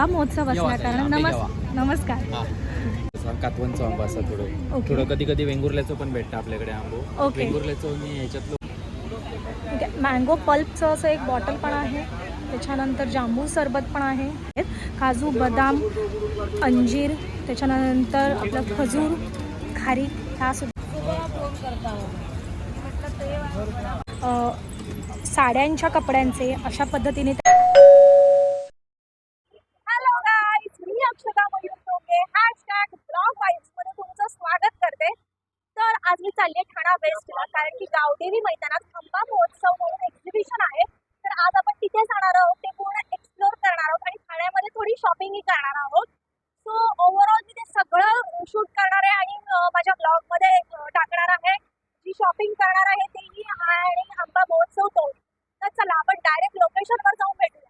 हा महोत्सव ताई, कारण नमस्. नमस्कार. कातवांचं आंबा असं थोडं. थोडं कधी कधी वेंगुर्ल्याचं पण भेटतं आपल्याकडे आंबो. ओके. वेंगुर्ल्याचं मी ह्याच्यातलं मँगो पल्पचं असं एक बॉटल पण आहे. त्याच्यानंतर जांबू सरबत पण आहे. काजू बदाम अंजीर त्याच्यानंतर आपलं खजूर खारीक ह्या सुद्धा. अ, साड्यांच्या कपड्यांचे अशा पद्धतीने हॅलो गाईज मी अक्षता मयूर टोके हॅशटॅग ब्लॉगमध्ये तुमचं स्वागत करते तर आज मी चालली आहे ठाणा वेस्टला कारण मैदानात खंबा महोत्सव म्हणून एक्झिबिशन आहे. तर आज आपण तिथे जाणार आहोत ते पूर्ण एक्सप्लोर करणार आहोत आणि ठाण्यामध्ये थोडी शॉपिंगही करणार आहोत. सो ओव्हरऑल मी ते सगळं शूट करणार आहे आणि माझ्या ब्लॉगमध्ये टाकणार आहे. जी शॉपिंग करणार आहे तेही आणि आंबा महोत्सव तो. तर चला आपण डायरेक्ट लोकेशनवर जाऊन भेटूया.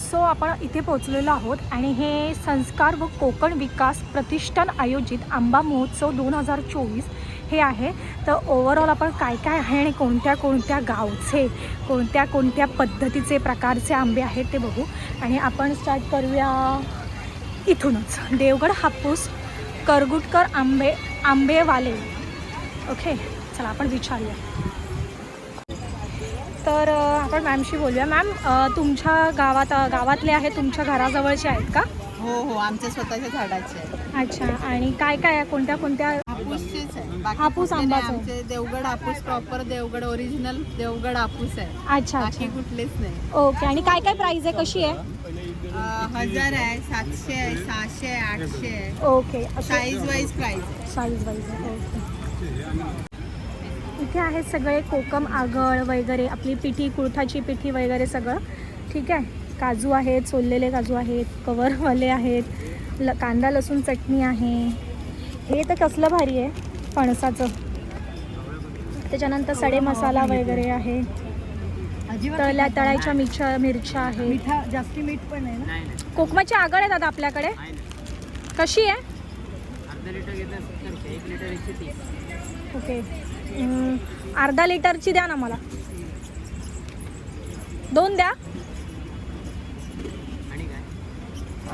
सो आपण इथे पोचलेलो आहोत आणि हे संस्कार व कोकण विकास प्रतिष्ठान आयोजित आंबा महोत्सव दोन हजार चोवीस हे आहे. तर ओव्हरऑल आपण काय काय आहे आणि कोणत्या कोणत्या गावचे कोणत्या कोणत्या पद्धतीचे प्रकारचे आंबे आहेत ते बघू. आणि आपण स्टार्ट करूया इथूनच. देवगड हापूस करगुटकर आंबे आंबेवाले. ओके चला आपण विचारूया. तर आपण मॅमशी बोलूया. मॅम तुमच्या गावात गावातले आहे तुमच्या घराजवळचे आहेत का? हो हो. आमच्या स्वतःच्या झाडाचे. अच्छा. आणि काय काय आहे? कोणत्या कोणत्या हापूसचेच आहे. हापूस. आंबाचं. आमचे देवगड हापूस प्रॉपर देवगड ओरिजिनल देवगड हापूस आहे. अच्छा बाकी अच्छा. कुठलेच नाही. ओके आणि काय काय प्राईज आहे कशी आहे? अं, हजार आहे सातशे आहे सहाशे आहे आठशे आहे. ओके साईज वाईज प्राइस आहे. Size wise okay. इथे आहेत सगळे कोकम आगळ वगैरे आपली पिठी कुळथाची पिठी वगैरे सगळं. ठीक आहे. काजू आहेत सोललेले काजू आहेत कवरवाले आहेत ल कांदा लसूण चटणी आहे. हे तर कसलं भारी आहे फणसाचं. त्याच्यानंतर सडे मसाला वगैरे आहे. तळल्या तळायच्या मिरच्या मिरच्या आहेत. मिठा जास्ती मीठ पण आहे ना? कोकमाची आगळ आहे दादा आपल्याकडे. कशी आहे? ओके. अर्धा लिटरची द्या ना मला. दोन द्या.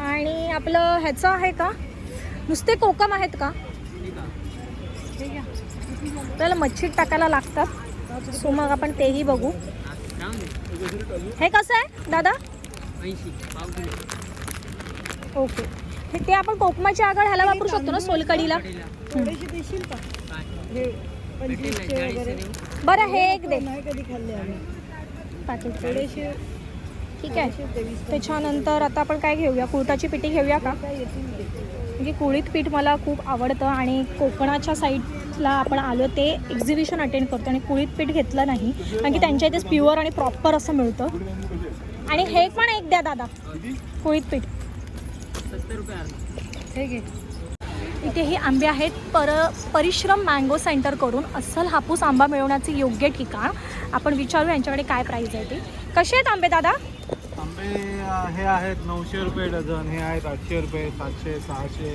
आणि आपलं ह्याचं आहे का? नुसते कोकम आहेत का? त्याला मच्छी टाकायला लागतात. सो मग आपण तेही बघू. हे कसं आहे दादा? ओके. हे ते आपण कोकमाची आगळ ह्याला वापरू शकतो ना सोलकडीला? बरं हे एक दे. ठीक आहे. त्याच्यानंतर आता आपण काय घेऊया? कुळताची पिठी घेऊया का. म्हणजे कुळीत पीठ मला खूप आवडतं आणि कोकणाच्या साईडला आपण आलो ते एक्झिबिशन अटेंड करतो आणि कुळीत पीठ घेतलं नाही कारण की त्यांच्या इथेच प्युअर आणि प्रॉपर असं मिळतं. आणि हे पण एक द्या दादा कुळीत पीठ. ठीक आहे इथे हे आंबे आहेत. पर परिश्रम मँगो सेंटर करून अस्सल हापूस आंबा मिळवण्याचे योग्य ठिकाण. आपण विचारू यांच्याकडे काय प्राईज आहे ते. कसे आहेत आंबे दादा? हे आहेत नऊशे रुपये डझन हे आहेत आठशे रुपये सातशे सहाशे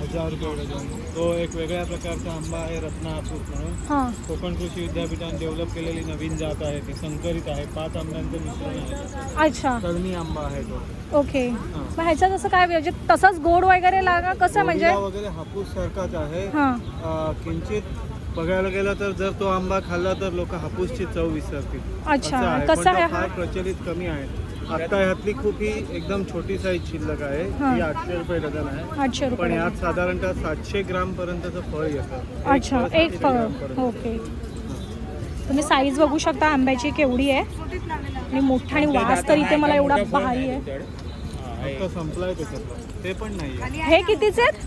हजार रुपये डझन. तो एक वेगळ्या प्रकारचा आंबा आहे रत्न हापूस म्हणून. हां. कोकण कृषी विद्यापीठाने डेव्हलप केलेली नवीन जात आहे ती संकरित आहे पाच आंब्यांचं मिश्रण आहे. अच्छा. तळणी आंबा आहे तो. ओके. मग ह्याच्यात असं काय म्हणजे तसंच गोड वगैरे लागा कसं म्हणजे? वगैरे हापूस सारखाच आहे. किंचित बघायला गेलं तर जर तो आंबा खाल्ला तर लोक हापूसची चव विसरतील. अच्छा. कसं आहे हा? प्रचलित कमी आहे. आता ह्यातली खूप ही एकदम छोटी साईज शिल्लक आहे. हां. ही आठशे रुपये डझन आहे. आठशे पण रुपये यात साधारणतः सातशे ग्राम पर्यंतचं फळ येतं. अच्छा एक 700 फळ. ग्रामपर्यंत. ओके. तुम्ही साईज बघू शकता आंब्याची केवढी आहे. आणि मोठा आणि वास तर इथे मला एवढा भारी आहे आता संपलाय त्याच्यातलं ते पण नाही हे कितीचे आहेत?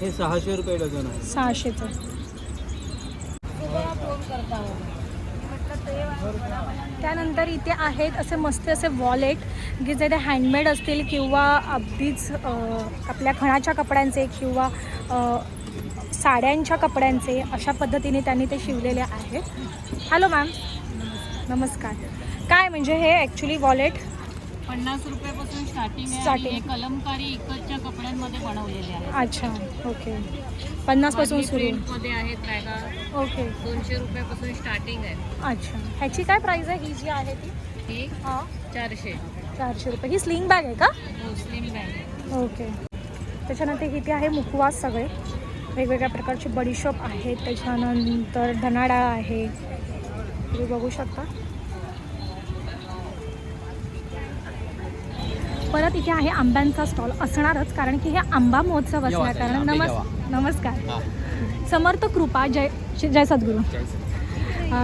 हे सहाशे रुपये डझन आहे. सहाशेचं. त्यानंतर इथे आहेत असे मस्त असे वॉलेट की जे ते हँडमेड असतील किंवा अगदीच आपल्या खणाच्या कपड्यांचे किंवा साड्यांच्या कपड्यांचे अशा पद्धतीने त्यांनी ते शिवलेले आहेत. हॅलो मॅम नमस्कार. काय म्हणजे हे ॲक्च्युली वॉलेट पन्नास रुपयापासून स्टार्टिंग आहे Starting. आणि हे कलमकारी इकडच्या कपड्यांमध्ये बनवलेले आहे अच्छा ओके पन्नासपासून सुरू. प्रिंटमध्ये आहेत बॅगा ओके दोनशे रुपयापासून स्टार्टिंग आहे. अच्छा. ह्याची काय प्राईस आहे? ही जी आहे ती? ही हां. चारशे. चारशे रुपये. ही स्लिंग बॅग आहे का? हो स्लिम बॅग आहे. ओके त्याच्यानंतर इथे आहे मुखवास सगळे. वेगवेगळ्या प्रकारचे बडीशॉप आहेत. त्याच्यानंतर धनाडाळ आहे. तुम्ही बघू शकता. परत इथे आहे आंब्यांचा स्टॉल असणारच कारण की हे आंबा महोत्सव ताई, कारण नमस्. नमस्कार. समर्थ कृपा जय जय सद्गुरू.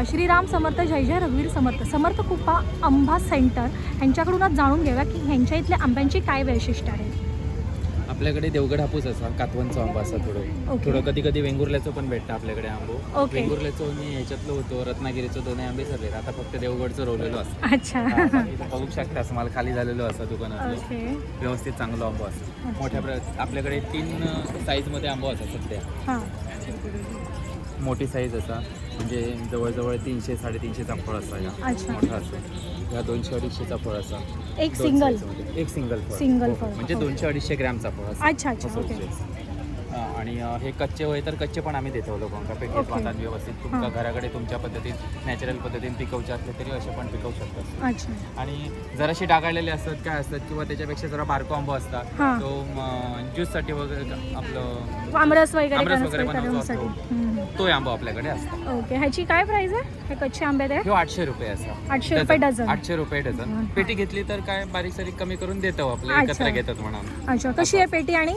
श्रीराम समर्थ जय जय रघुवीर समर्थ. समर्थ कृपा आंबा सेंटर यांच्याकडूनच जाणून घेऊया की ह्यांच्या इथल्या आंब्यांची काय वैशिष्ट्य आहे. आपल्याकडे देवगड हापूस असा कातवांचा आंबा असा थोडं. थोडं कधी कधी वेंगुर्ल्याचं पण भेटतं आपल्याकडे आंबो. वेंगुर्ल्याचं मी ह्याच्यातलं होतो रत्नागिरीचं दोन्ही आंबे सरले आता फक्त देवगडचं रोवलेलो असतं. अच्छा. बाकी बघू शकता असं मला खाली झालेलो असं दुकानातलं. ओके. व्यवस्थित चांगला आंबा असतो. मोठ्या प्र आपल्याकडे तीन साईजमध्ये आंबा असतात सध्या. हां. मोठी साईज असा. म्हणजे जवळजवळ तीनशे साडेतीनशेचा फळ असा या अच्छा. मोठा असतो या दोनशे अडीचशेचा फळ असा एक दोन सिंगल size मध्ये. एक सिंगल फळ Single हो, फळ, म्हणजे हो. दोनशे अडीचशे ग्रॅमचा फळ असं. अच्छा, अच्छा, असं ओके. होते. आणि हे कच्चे होय तर कच्चे पण आम्ही देतो लोकांना पेटीत ओके. बांधतात व्यवस्थित. तुमच्या घराकडे तुमच्या पद्धतीत नॅचरल पद्धतीने पिकवचे असले तरी असे पण पिकवू शकतात आणि जराशी डागाळलेले असतात काय असतात किंवा त्याच्यापेक्षा जरा बारको आंबा असतात. तो वगैरे आपलं आमरस वगैरे बनवतो. हम्म. तो आंबा आपल्याकडे असतो ओके ह्याची काय प्राइस आहे हे कच्चे आंबे आठशे रुपये असा आठशे रुपये डझन. आठशे रुपये डझन. पेटी घेतली तर काय बारीक सारीक कमी करून देतो आपले अच्छा. एकत्र घेतात म्हणून अच्छा कशी आहे पेटी आणि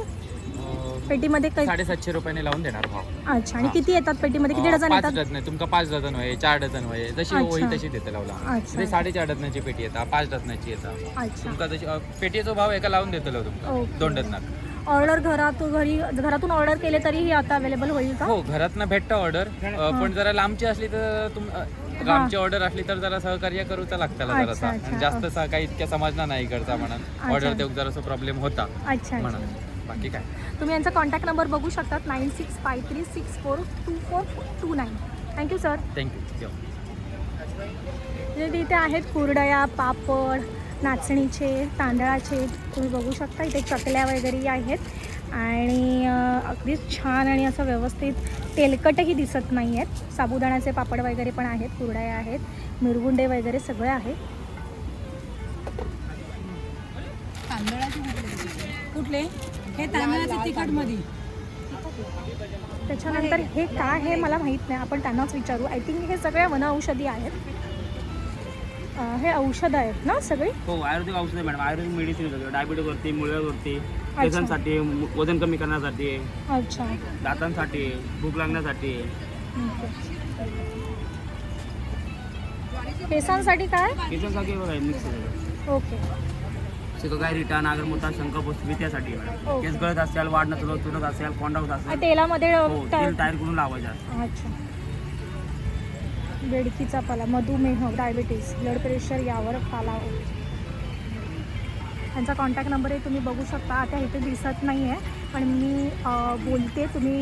पेटीमध्ये काही साडेसातशे रुपयाने लावून देणार भाव. अच्छा आणि हां. किती येतात पेटीमध्ये? किती डझन पाच येतात? डझन तुमका पाच डझन होय चार डझन होय. जशी अच्छा. होई तशी देते लावला. अच्छा. म्हणजे साडेचार डझनाची पेटी येतात पाच डझनाची येतात अच्छा. तुमका जशी अं, पेटीचा भाव एका लावून देतो तुमका. ओके. दोन डझनात. ऑर्डर घरातून घरी घरातून ऑर्डर केले तरीही आता अवेलेबल होईल का? हो घरातनं भेटतं ऑर्डर. पण जरा लांबची असली तर तुम अं, लांबची ऑर्डर असली तर जरा सहकार्य करूचा लागतं अच्छा, जरासा. अच्छा. जास्त सा- काही इतक्या समजणार नाही इकडचा म्हणून. ऑर्डर अच्छा. देऊ जरासा प्रॉब्लेम होता अच्छा. म्हणून. बाकी काय? तुम्ही यांचा कॉन्टॅक्ट नंबर बघू शकतात nine six five three six four two four two nine thank you sir thank you म्हणजे इथे आहेत कुरडया पापड नाचणीचे तांदळाचे तुम्ही बघू शकता इथे चकल्या वगैरे आहेत. आणि अगदी छान आणि असं व्यवस्थित तेलकटही दिसत नाही आहेत साबुदाण्याचे पापड वगैरे पण आहेत कुरडया आहेत मिरगुंडे वगैरे सगळे आहेत तांदळाचे कुठले? हे तांदळाचे तिखटमध्ये त्याच्यानंतर हे काय हे मला माहीत नाही. आपण त्यांनाच विचारू. आय थिंक हे सगळ्या वनऔषधी आहेत. अं, हे औषध आहेत ना सगळी? हो आयुर्वेदिक औषध आहे मॅडम. आयुर्वेदिक मेडिसिन होतं. डायबिटीजवरती मुळव्यावरती केसांसाठी मु- वजन कमी करण्यासाठी अच्छा. दातांसाठी भूक लागण्यासाठी. केसांसाठी काय? केसांसाठी बघा मिक्स ओके. शिकगाय रिटा नागरमुता शंखपुष्प त्यासाठी मॅडम. ओके. केस गळत असेल वाढणं तुरत तुरत असेल कोंडा होत आ, असेल तेलामध्ये हो तेल तयार करून लावायचं अच्छा. बेडकीचा पाला मधुमेह डायबिटीस ब्लड प्रेशर यावर पाला त्यांचा कॉन्टॅक्ट नंबरही तुम्ही बघू शकता. आता इथे दिसत नाही आहे पण मी बोलते तुम्ही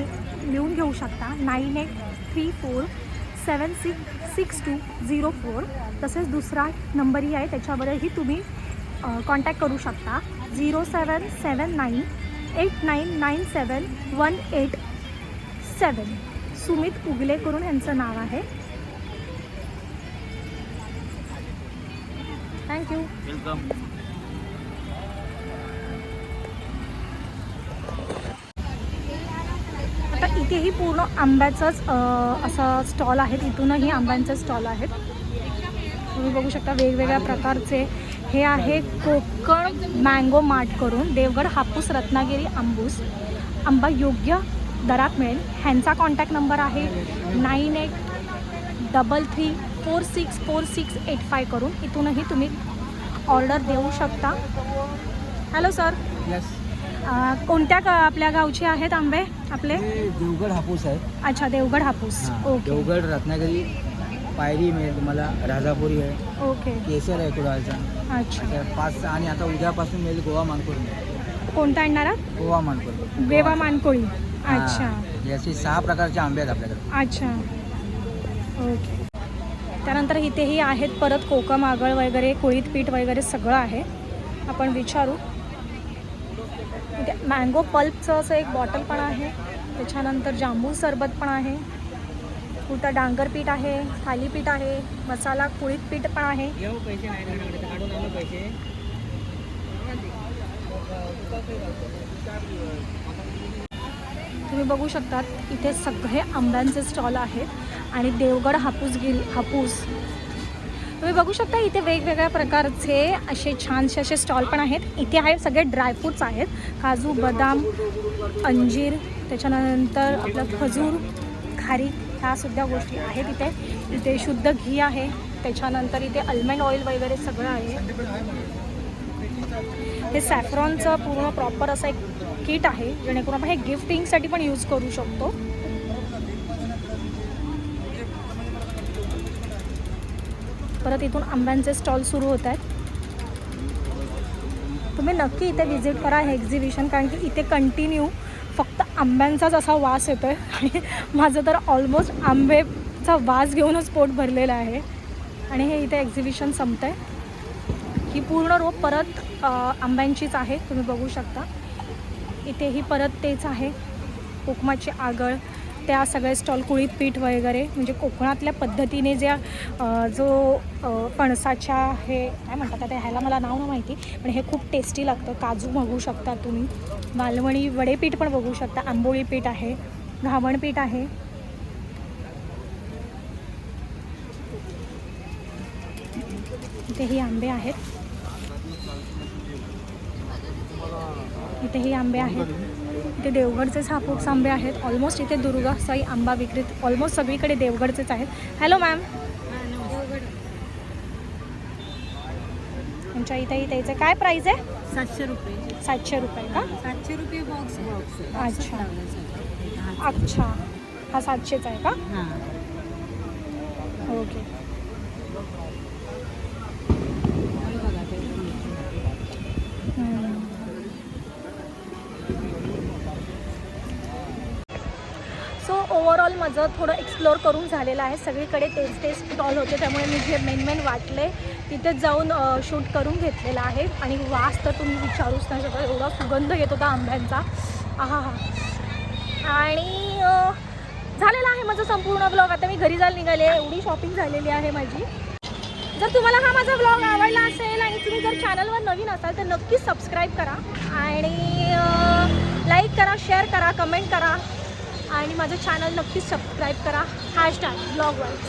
लिहून घेऊ शकता. Nine eight three four seven six six two zero four. तसेच दुसरा नंबरही आहे त्याच्यावरही तुम्ही कॉन्टॅक्ट करू शकता. Zero seven seven nine eight nine nine seven one eight seven. Sumit Ugale करून यांचं नाव आहे. थँक्यू वेलकम आता इथेही पूर्ण आंब्याचंच असं स्टॉल आहेत. इथूनही आंब्यांचे स्टॉल आहेत. तुम्ही बघू शकता वेगवेगळ्या प्रकारचे हे आहे कोकण मँगो मार्ट करून देवगड हापूस रत्नागिरी आंबूस. आंबा योग्य दरात मिळेल. ह्यांचा कॉन्टॅक्ट नंबर आहे nine eight double three four six four six eight five करून इथूनही तुम्ही ऑर्डर देऊ शकता. हॅलो सर यस कोणत्या ग- आपल्या गावचे आहेत आंबे आपले? देवगड हापूस आहे. अच्छा देवगड हापूस. ओके देवगड रत्नागिरी पायरी मिळेल तुम्हाला राजापुरी आहे ओके. केसर आहे कुडाळचा. अच्छा. त्या पाच आणि आता उद्यापासून मिळेल गोवा मानकोर मिळेल कोणता आणणार? गोवा मानकोर वेवा मानकोळी अच्छा. हे असे सहा प्रकारचे आंबे आहेत आपल्याकडे. अच्छा. ओके. त्यानंतर इथेही आहेत परत कोकम आगळ वगैरे कोळीत पीठ वगैरे सगळं आहे. आपण विचारू. इथे मँगो पल्पचं असं एक बॉटल पण आहे. त्याच्यानंतर जांबू सरबत पण आहे. कुठं डांगर पीठ आहे थालीपीठ आहे मसाला कुळीत पीठ पण आहे. तुम्ही बघू शकतात इथे सगळे आंब्यांचे स्टॉल आहेत आणि देवगड हापूस गिल हापूस. तुम्ही बघू शकता इथे वेगवेगळ्या प्रकारचे असे छानसे असे स्टॉल पण आहेत. इथे आहे सगळे ड्रायफ्रूट्स आहेत. काजू बदाम अंजीर त्याच्यानंतर आपलं खजूर खारीक ह्या सुद्धा गोष्टी आहेत इथे. इथे शुद्ध घी आहे. त्याच्यानंतर इथे अल्मंड ऑइल वगैरे सगळं आहे. हे सॅफ्रॉनचं पूर्ण प्रॉपर असं एक किट आहे. जेणेकरून आपण हे गिफ्टिंगसाठी पण यूज करू शकतो. परत इथून आंब्यांचे स्टॉल सुरू होत आहेत. तुम्ही नक्की इथे व्हिजिट करा हे एक्झिबिशन कारण की इथे कंटिन्यू फक्त आंब्यांचाच असा वास येतो आहे आणि माझं तर ऑलमोस्ट आंबेचा वास घेऊनच पोट भरलेलं आहे. आणि हे इथे एक्झिबिशन संपतं आहे ही पूर्ण रोप परत आंब्यांचीच आहे. तुम्ही बघू शकता. इथेही परत तेच आहे. कोकमाची आगळ. त्या सगळे स्टॉल कुळीत पीठ वगैरे म्हणजे कोकणातल्या पद्धतीने ज्या जो अ, पणसाच्या हे काय म्हणतात आता ह्याला मला नाव नाही माहिती पण हे खूप टेस्टी लागतं. काजू बघू शकता तुम्ही. मालवणी वडेपीठ पण बघू शकता. आंबोळी पीठ आहे. घावणपीठ आहे. इथेही आंबे आहेत. इथेही आंबे आहेत. इथे देवगडचेच हापूस आंबे आहेत. ऑलमोस्ट इथे दुर्गा साई आंबा विक्रीत. ऑलमोस्ट सगळीकडे देवगडचेच आहेत. हॅलो मॅम तुमच्या इथे त्याचं काय प्राईस आहे? सातशे रुपये. सातशे रुपये का? सातशे रुपये बॉक्स बॉक्स अच्छा. अच्छा. हा सातशेचा आहे का? हां. ओके स्टॉल माझं थोडं एक्सप्लोअर करून झालेलं आहे. सगळीकडे तेच तेच स्टॉल होते त्यामुळे मी जे मेन मेन वाटले तिथेच जाऊन शूट करून घेतलेलं आहे. आणि वास तर तुम्ही विचारूच नाही सगळं एवढा सुगंध येत होता आंब्यांचा. आहा हा. आणि झालेला आहे माझा संपूर्ण ब्लॉग आता मी घरी जायला निघाले एवढी शॉपिंग झालेली आहे माझी. जर तुम्हाला हा माझा ब्लॉग आवडला असेल आणि तुम्ही जर चॅनलवर नवीन असाल तर नक्कीच सबस्क्राईब करा. आणि लाईक करा शेअर करा कमेंट करा. आणि माझं चॅनल नक्कीच सबस्क्राईब करा. Hashtag blog wise